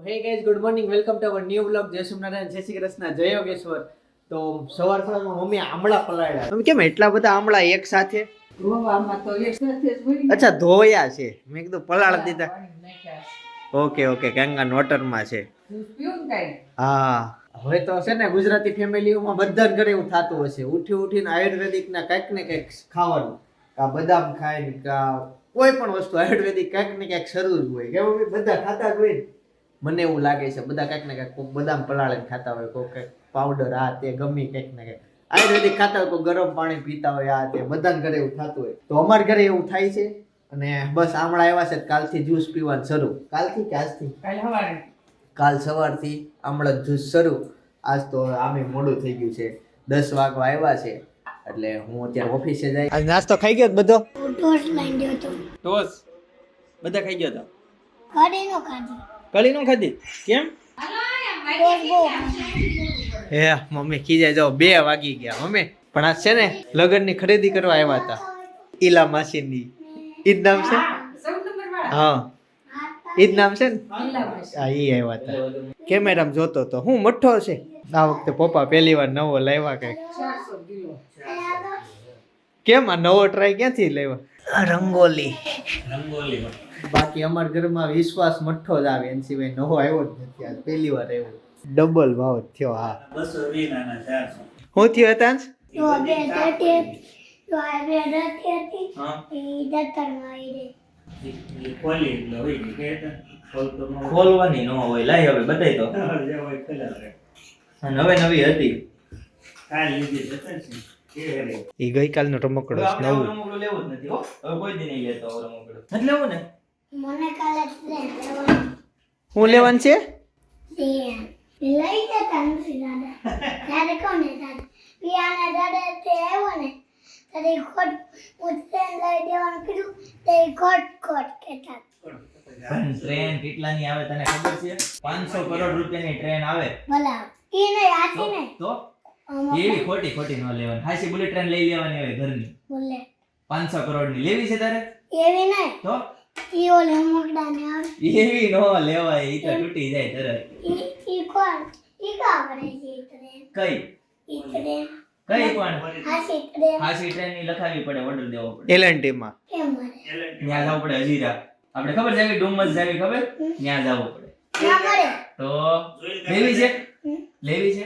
Hey guys good morning welcome to our new blog જય સ્વામિનારાયણ, જય શ્રી કૃષ્ણ, જય યોગેશ્વર. તો સવાર સવાર મમ્મી આમળા પલાળ્યા. તમે કેમ એટલા બધા આમળા એક સાથે? તો. અચ્છા, ધોયા છે. મેં કીધું પલાળ દીધા. ઓકે ઓકે ગંગા વોટરમાં છે? હા. હવે તો છે ને ગુજરાતી ફેમિલીઓમાં બધા ઘરે એવું થતું હશે. ઉઠી ઉઠીને આયુર્વેદિક ના કંઈક ને કંઈક ખાવાનું. કા બદામ ખાય કા કોઈ પણ વસ્તુ આયુર્વેદિક કંઈક ને કંઈક શરૂ જ હોય. કે બધા ખાતા જ હોય મને એવું લાગે છે બધા કંઈક ને કંઈક કોઈ બદામ પલાળીને ખાતા હોય કોઈ કંઈક પાવડર આ તે ગમી કંઈક ને કંઈક. આયુર્વેદિક ખાતા હોય કોઈ ગરમ પાણી પીતા હોય આ તે બધાને ઘરે એવું થતું હોય. તો અમારા ઘરે એવું થાય છે અને બસ આમળા આવ્યા છે તો કાલથી જ્યુસ પીવાનું શરૂ. કાલથી કે આજથી? કાલ સવારે. કાલ સવારથી આમળા જ્યુસ શરૂ. આજ તો આમે મોડું થઈ ગયું છે. દસ વાગવા આવ્યા છે એટલે હું અત્યારે ઓફિસે જાય. આજ નાસ્તો ખાઈ ગયો બધો? ટોસ ગયો તો ટોસ બધા ખાઈ ગયો ઘરે નો ખાધી. કળી નું ખાધી? કેમ? હે મમ્મી ખીજાય જાઓ. બે વાગી ગયા મમ્મી. પણ આ છે ને લગ્નની ખરીદી કરવા આવ્યા હતા. ઈલા માસીની. ઈ જ નામ છે? હા. ઈ જ નામ છે ને? હા ઈ આવ્યા હતા. કેમેરામાં જોતો તો? હું મઠ્ઠો છે? આ વખતે પપ્પા પહેલી વાર નવો લાવ્યા કઈ કેમ આ નવો ટ્રાય ક્યાંથી લેવા રંગોલી. બાકી અમારા ઘરમાં વિશ્વાસ મઠ્ઠો જ આવે. એના સિવાય નવો આવ્યો જ નથી આજ. પહેલી વાર આવ્યો. ડબલ ભાવ થયો હા. બસો થયો હેતાંશ ચાર હું થયો હતી. તો આ બે ડટી હતી. એ દત્તરમાં આવી ખોલવાની ન હોય. લાઈ હવે બતાવી તો. નવે નવી હતી. એ ગઈકાલનો રમકડો નવું. રમકડો લેવો જ નથી હો. હવે કોઈ દી નહીં લેતો રમકડો રમકડું નથી લેવું ને? મને કાલે હું લેવાનું છે? લઈ જતા નથી દાદા. ત્યારે કોને દાદા? પિયાના દાદા તે આવ્યો ને ત્યારે ખોટ હું ટ્રેન લઈ દેવાનું. કીધું તે ખોટ ખોટ કહેતા. ટ્રેન કેટલાની આવે તને ખબર છે? પાંચસો કરોડ રૂપિયાની ટ્રેન આવે. ભલા ઈ નહીં આથી નહીં તો? એવી ખોટી ખોટી ન લેવાની. હાસી બુલેટ ટ્રેન લઈ લેવાની હવે ઘરની. બોલે. પાંચસો કરોડની લેવી છે તારે? એવી નહીં તો? ઈ ઓલે મોકડાને આવે. એવી નો લેવાય ઈ તો તૂટી જાય તરત. ઈ ઈ કોણ? ઈ કાવરે છે ઈ કઈ? ઇતરે કઈ પણ હાસી ટ્રેન હાસી ટ્રેનની લખાવી પડે ઓર્ડર દેવો પડે. એલએનટી માં કેમ ત્યાં જવું પડે હજીરા આપણે ખબર છે કે ડુમસ જાવી ખબર? ન્યા જવું પડે. ના મરે તો લેવી છે? લેવી છે?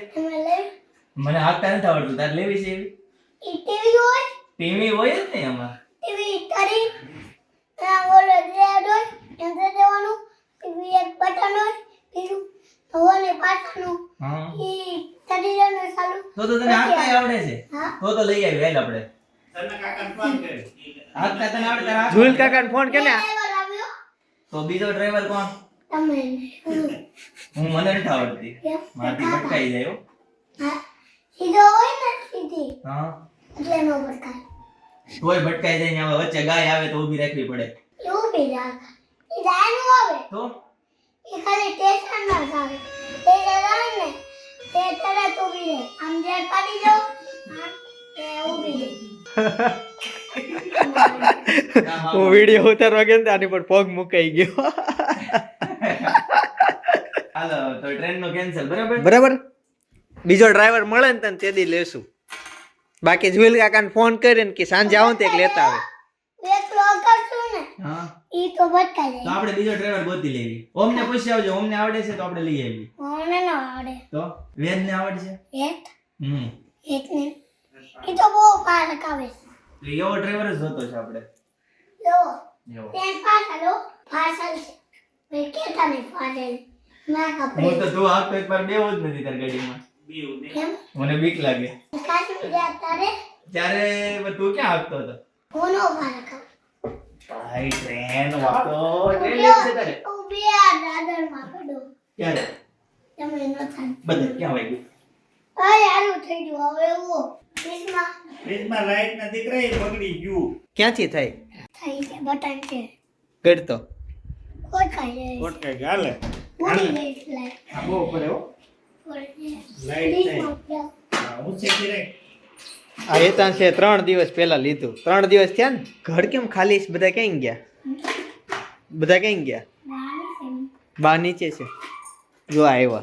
મને હાંકતા નથી આવડતું. તારે લેવી છે એવી? ટીવી હોય? ટીવી હોય જ ને એમાં ટીવી તરી? ઓલો રેડ હોય એમ દેવાનું. ટીવી એક બટન હોય બીજું ઓલે પાછળનું. એ ઈ તરી જવાનું ચાલુ. તો તો તને હાંકતા આવડે છે? હા. તો તો લઈ આવી હાલ આપણે. આવડે તારે જુલ કાકાને ફોન કે આવ્યો. તો બીજો ડ્રાઈવર કોણ? તમે હું. હું મને નથી આવડતી. મારથી ભટકાઈ જાય હા. સીધો હોય ને સીધી. હા. એટલે નો ભટકાય. તોય ભટકાઈ જાય ને હવે વચ્ચે ગાય આવે તો ઊભી રાખવી પડે. એવું બી રાખ ઈ દાયનું આવે. તો? એ ખાલી ટેસ્ટ ના આવે. તે જાય ને તે તરત ઊભી રહે. આમ જે કાઢી દો આમ તે ઊભી રહે. હું વીડિયો ઉતારવા ગયો આની પર પગ મુકાઈ ગયો. હાલો તો ટ્રેન નો કેન્સલ બરાબર? બરાબર? બીજો ડ્રાઈવર મળે ને તને તેદી લેશું. બાકી જુલ કાકાને ફોન કરીને કે સાંજે આવો ને એક લેતા આવે. એકલો કરશું ને હા. ઈ તો ભટકાઈ તો આપણે બીજો ડ્રાઈવર ગોતી લેવી. ઓમને પૂછી આવજો ઓમને આવડે છે તો આપણે લઈ આવી મને ન આવડે. તો વેદ ને આવડશે? એક હમ. એક ને ઈ તો બહુ પારક આવે તો એવો ડ્રાઈવર જ જોતો છે આપણે. જો એવો. પાછળ પાછળ. છે હું તો તું એક વાર બેવો જ નથી તાર ગાડીમાં. મને બીક લાગે. ત્યારે તું ક્યાં આવતો હતો? હું નો પારક આવે ભાઈ ટ્રેન વાતો ટ્રેન તારે. પડો ક્યારે? તમે ન થાય. બધે ક્યાં વાગ્યું? અરે આનું થઈ ગયું. હવે એવું ફ્રીજમાં. ફ્રીજમાં લાઈટ ના દીકરા એ બગડી ગયું. ક્યાંથી થાય? થઈ છે બટન છે. કરતો કોઈ ખાઈ જાય. કોટ કઈ ગાલે ઉડી ગઈ લાઈટ. આ બહુ પડે હો આ હેતાન છે ત્રણ દિવસ પહેલા લીધું. ત્રણ દિવસ થયા ને? ઘર કેમ ખાલી છે? બધા ક્યાં ગયા? બધા ક્યાં ગયા? બા નીચે છે. જો આવ્યા.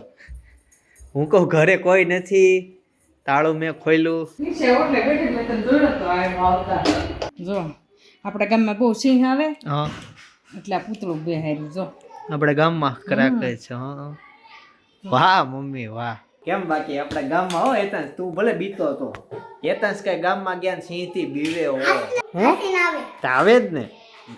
હું કહું ઘરે કોઈ નથી. તાળું મેં ખોલ્યું. જો આપણા ગામમાં બહુ સિંહ આવે. હા. એટલે આ પૂતળું હારી જો. આપણે ગામમાં કરાકે છે હા. વાહ મમ્મી વાહ. કેમ બાકી? આપણા ગામમાં હો એતાંશ તું ભલે બીતો હતો. એતાંશ કઈ ગામમાં ગયા સિંહથી બીવે હો? આવે જ ને.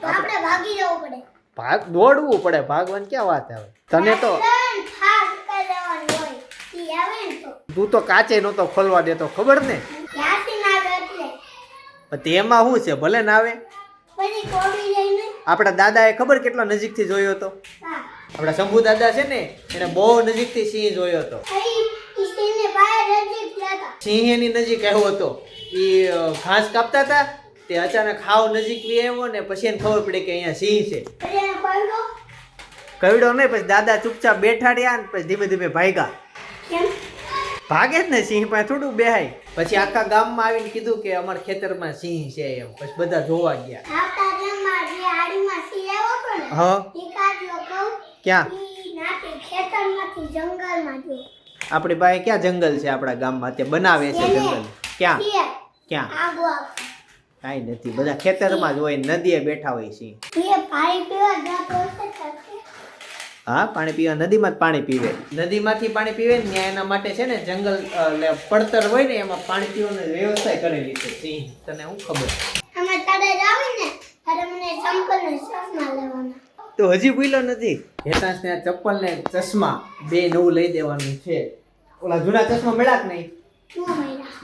આપણે ભાગી જવું પડે. ભાગ દોડવું પડે. ભાગવાની ક્યાં વાત આવે? તને તો ત્રણ ભાગ કરવાની હોય. ઈ આવે ને તો. તું કાચે નહોતો ખોલવા દેતો ખબર ને? હાથી ના આવે એટલે? પણ તેમાં શું છે? ભલે ના આવે. એ આપણા દાદાએ ખબર કેટલો નજીકથી જોયો હતો? આપણા શંભુ દાદા છે ને એને બહુ નજીકથી સિંહ જોયો હતો. સિંહ એની નજીક આવ્યો હતો. એ ઘાસ કાપતા હતા તે અચાનક હાવ નજીક બી આવ્યો ને પછી એને ખબર પડી કે અહીંયા સિંહ છે. કવડો નહીં પછી દાદા ચૂપચાપ બેઠા રહ્યા ને પછી ધીમે ધીમે ભાગ્યા. ભાગે જ ને સિંહ પાસે થોડું બેહાય. પછી આખા ગામમાં આવીને કીધું કે અમારા ખેતરમાં સિંહ છે એમ. પછી બધા જોવા ગયા. હા. ક્યાં? આપણી પાસે ક્યાં જંગલ છે આપણા ગામમાં? તે બનાવે છે જંગલ. ક્યાં? ક્યાં? કાંઈ નથી. બધા ખેતરમાં જ હોય નદીએ બેઠા હોય તો હા પાણી પીવા નદીમાં જ પાણી પીવે. નદીમાંથી પાણી પીવે ને ત્યાં એના માટે છે ને જંગલ પડતર હોય ને એમાં પાણી પીવાની વ્યવસ્થા કરેલી છે. સિંહ તને હું ખબર અમે તળે જાવી ને ત્યારે મને સંપલ ને ચશ્મા લેવાના તો હજી ભૂલ્યો નથી. હેતાંશ ને ચપ્પલ ને ચશ્મા બે નવું લઈ દેવાનું છે. ઓલા જૂના ચશ્મા મળ્યા કે નહીં?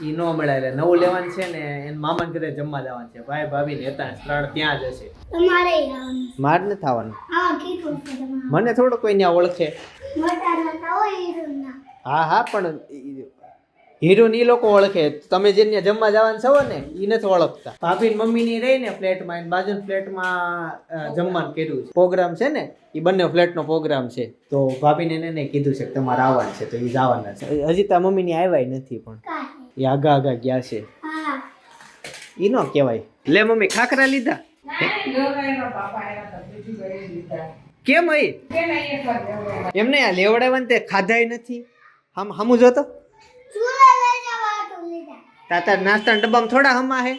ઈ ન મળ્યા એટલે નવું લેવાનું છે ને એને મામાને ઘરે જમવા જવાનું છે. ભાઈ ભાભી ને હેતાંશ ત્રણ ત્યાં જ હશે. તમારે માર ન થવાનું મને થોડો કોઈ ત્યાં ઓળખે. હા હા પણ હીરોને ઈ લોકો ઓળખે. તમે જેને જમવા જવાનું છો ને ઈ નથી ઓળખતા. ભાભી મમ્મી ની રહી ને ફ્લેટમાં બાજુ ફ્લેટમાં જમવાનું કર્યું છે. પ્રોગ્રામ છે ને એ બંને ફ્લેટનો પ્રોગ્રામ છે. તો ભાભીને એને એને કીધું છે કે તમારે આવવાનું છે તો એ જવાના છે. હજી ત્યાં મમ્મી ની આવ્યા નથી પણ. એ આગા આગા ગયા છે. એ ઈ નો કહેવાય. લે મમ્મી ખાખરા લીધા? કેમ અહીં? એમને આ લેવડાવવાનું તે ખાધાય નથી? આમ હમું જોતો ચૂલે લઈ જવા હતું લીધા તાતા નાસ્તા ડબ્બામાં થોડા હમા હે?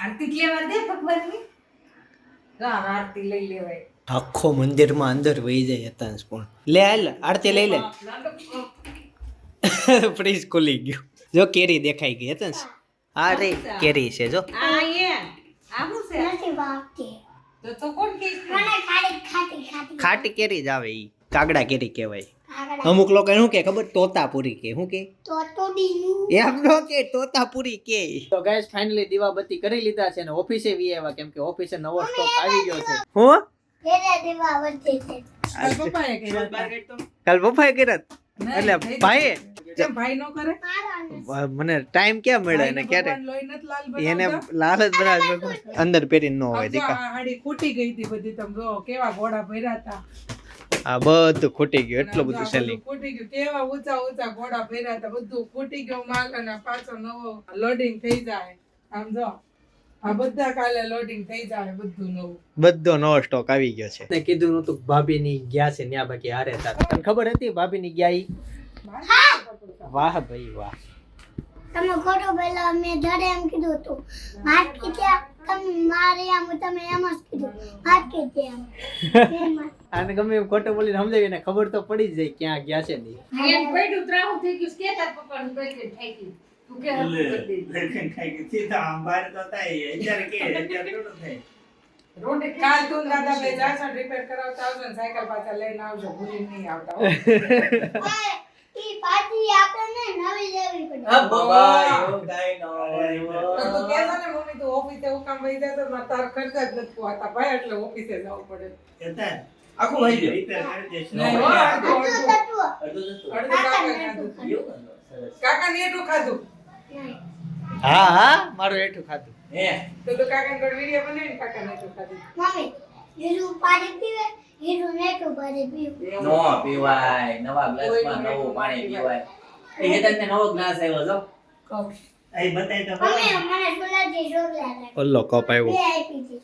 આરતી લેવા દે ભગવાનની? આરતી લઈ લેવાય. આખો મંદિરમાં અંદર વહી જાય હતા પણ. લે હાલ આરતી લઈ લે. પ્લીઝ ખુલી ગયું. જો કેરી દેખાઈ ગઈ હતા હા રે કેરી છે જો. આ એ આ શું છે? નથી ભાવતી. તો તો કોણ કે મને ખાલી ખાટી ખાટી. ખાટી કેરી જ આવે ઈ. કાગડા કેરી કહેવાય. અમુક લોકો શું કે ખબર? તોતાપુરી કે શું કે? એમ નો કે તોતાપુરી કે. તો ગાઈસ ફાઇનલી દીવાબત્તી કરી લીધા છે ને ઓફિસે વી આવ્યા કેમ કે ઓફિસે નવો સ્ટોક આવી ગયો છે. હું? ફેરે દેવા વધે છે પપ્પાએ કર્યા હતા. કાલ પપ્પાએ કર્યા એટલે ભાઈએ? કેમ ભાઈ નો કરે? મારા મને ટાઈમ ક્યાં મળે ને ક્યારે? એને લાલ જ બનાવે અંદર પહેરીને ન હોય દીકા. હાડી ખૂટી ગઈ હતી બધી તમે જો કેવા ઘોડા ભર્યા હતા. આ બધું ખૂટી ગયું એટલું બધું સેલિંગ ખૂટી ગયું. કેવા ઊંચા ઊંચા ઘોડા ભર્યા હતા બધું ખૂટી ગયું માલ અને પાછો નવો લોડિંગ થઈ જાય. આમ જો આ બધા કાલે લોડિંગ થઈ જાય બધું નવું. બધો નવો સ્ટોક આવી ગયો છે. ને કીધું નતું ભાભી ની ગયા છે ન્યા બાકી હારે હતા. તને ખબર હતી ભાભી ની ગયા ઈ? વાહ ભાઈ વાહ. તમે ખોટો પેલા મેં ધરે એમ કીધું હતું. માર કીધ્યા તમે મારે આમ તમે એમ જ કીધું. માર કીધું એમ. આને ગમે એમ ખોટો બોલીને સમજાવી ને ખબર તો પડી જ જાય ક્યાં ગયા છે નહીં એમ પડ્યું ત્રાહું થઈ ગયું કે તાર પપ્પાનું થઈ ગયું? તું કે હરખું કરી એટલે દેજે. ભેગા ખાઈ ગઈ. સીધા આમ બહાર તો થાય. અત્યારે કે, અત્યારે થોડું થાય. રોટી કાલ તું દાદા બે જાશો રિપેર કરાવતા આવજો ને સાયકલ પાછા લઈને આવજો ભૂલી નહીં આવતા ઈ પાછી આપણને નવી લેવી પડે હા, બાબા, એવું કાંઈ તો તું ને મમ્મી તું ઓફિસે હું કામ વહી જાય તો મારે ખર્ચા જ નથી પોહાતા ભાઈ એટલે ઓફિસે જવું પડે આખું કરી. નહીં, અડધું, અડધું. જતું. કાકા ને એટલું ખાધું. હા હા મારું એઠું ખાતું હે? તો તો કાકાને ઘર વીડિયો બનાવીને કાકાને તો ખાધી. મમ્મી હીરું પાણી પીવે હીરું નેટું પાણી પીવે. નો પીવાય નવા ગ્લાસમાં નવું પાણી પીવાય. એ હેતનને નવો ગ્લાસ આવ્યો જો. કપ અહીં બતાય તો મમ્મી મને ગુલાબી ચોકલેટ ઓલો કપ આવ્યો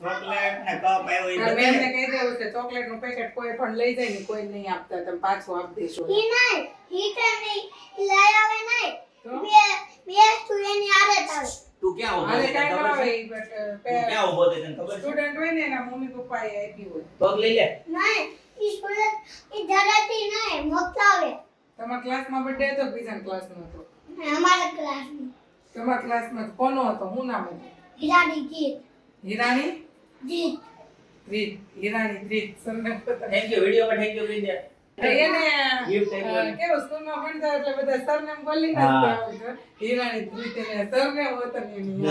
ચોકલેટ ને કપ આવ્યો એ આ મેમને કહી દેવું છે ચોકલેટનું પેકેટ કોઈ પણ લઈ જાય ને કોઈ નહીં આપતા તમે પાછું આપી દેશો. ઈ નહીં હીટર નહીં લઈ આવે નહીં. તો? બે બે તું એની આદત આવે. તું ક્યાં ઊભો તને કાંઈ ના હોય ક્યાં ઊભો છે તને ખબર સ્ટુડન્ટ હોય ને એના મમ્મી પપ્પા એ આપી હોય. પગ લઈ લે. નહીં ઈ સ્કૂલે ઈ ધરાતી નહીં મોકલાવે તમારા ક્લાસમાં બર્થડે હતો બીજા ક્લાસમાં હતો? અમારા ક્લાસમાં. તમારા ક્લાસમાં કોનો હતો? હું નામ હતું હિરાની ગીત હિરાણી? ગીત રીત હિરાણી રીત સરને થેન્ક યુ વિડિયોમાં થેન્ક યુ કહી દે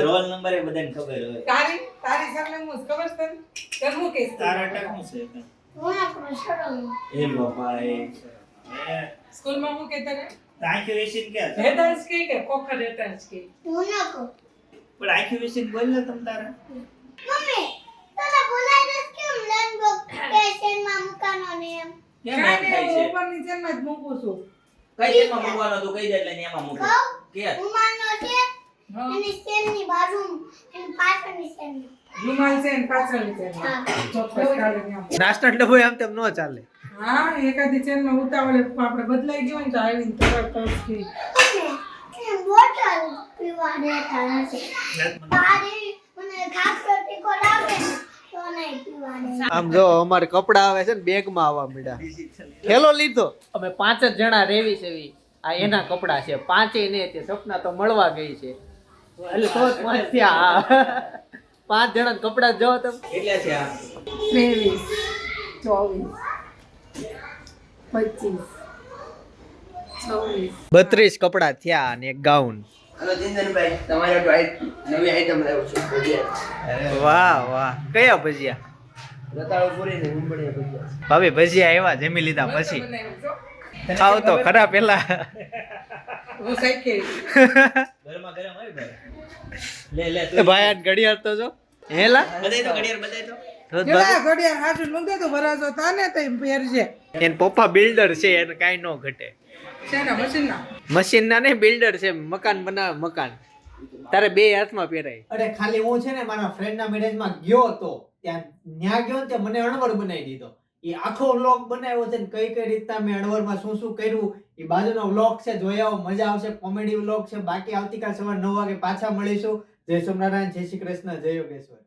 રોલ નંબર એ બધાને ખબર હોય. તારી તારી સરનેમ હું ખબર છે તને? હું તારા ટક છે હું એ બાપા એ. હું કે? કહે કે? હું ના કહું. પણ વેચીને બોલ ને તમ તારા. મમ્મી તને બોલાય દસ કેમ લંગો પેશનમાં મુકાનો ને એમ કેમ કાંઈ એમ થાય હું છે? ઉપરની જેલમાં જ મૂકું છું. કઈ જેમાં મૂકવાનો તું? કહી દે એટલે એમાં મૂકો? કે ઉમાનો છે હા. એની બાજુ એની પાછળની સેમની રૂમાલ છે ને પાછળની છે હા. ચોક્કસ કાલે ન્યા. નાસ્તા ડબ્બો આમ તેમ ન ચાલે. હા એકાદી ચેનમાં ઉતાવળે આપણે બદલાઈ ગયો ને તો આવીને તરત બોટલ પીવા દેતા નથી. મને ટીકો લાગે આમ જો અમારે કપડા આવે છે ને બેગમાં આવવા મળ્યા થેલો લીધો. અમે પાંચ જ જણા રેવી છે આ એના કપડા છે. પાંચે ને તે સપના તો મળવા ગઈ છે. એટલે તો પાંચ પાંચ જણા કપડા જો તમે. કેટલા છે આ? ત્રેવીસ ચોવીસ પચીસ બત્રીસ કપડા થયા અને એક ગાઉન. હલો ચિંતનભાઈ તમારે તો નવી આઈટમ લાવ્યો છું ભજીયા. વાહ વાહ. કયા ભજીયા? રતાળો પૂરી ને ઉંબડિયા ભજીયા. આવ્યા જમી લીધા પછી. ખાવ તો ખરા પેલા. હું શીખી ગરમા ગરમ આવી ભાઈ? લે લે ભાઈ આ ઘડિયાળ તો જો. હેલા બધાય તો ઘડિયાળ બધાય તો. ઘડિયાળ હાચું મૂકી તો ભરાજો તાને તો પહેરજે એન પપ્પા બિલ્ડર છે એને કાંઈ ન ઘટે. શેના મશીનના? મશીન ના બિલ્ડર છે મકાન બનાવે મકાન. તારે બે હાથમાં પહેરાય. અરે ખાલી હું છે ને મારા ફ્રેન્ડ ના મેરેજમાં ગયો હતો. ત્યાં ન્યા ગયો તે મને અણવર બનાવી દીધો. એ આખો વ્લોગ બનાવ્યો છે ને કઈ કઈ રીતના મેં અણવરમાં શું શું કર્યું એ બાજુનો વ્લોગ છે જોઈ આવો મજા આવશે કોમેડી વ્લોગ છે. બાકી આવતીકાલ સવાર નવ વાગે પાછા મળીશું. જય સોમનારાયણ જય શ્રી કૃષ્ણ જય યોગેશ્વર.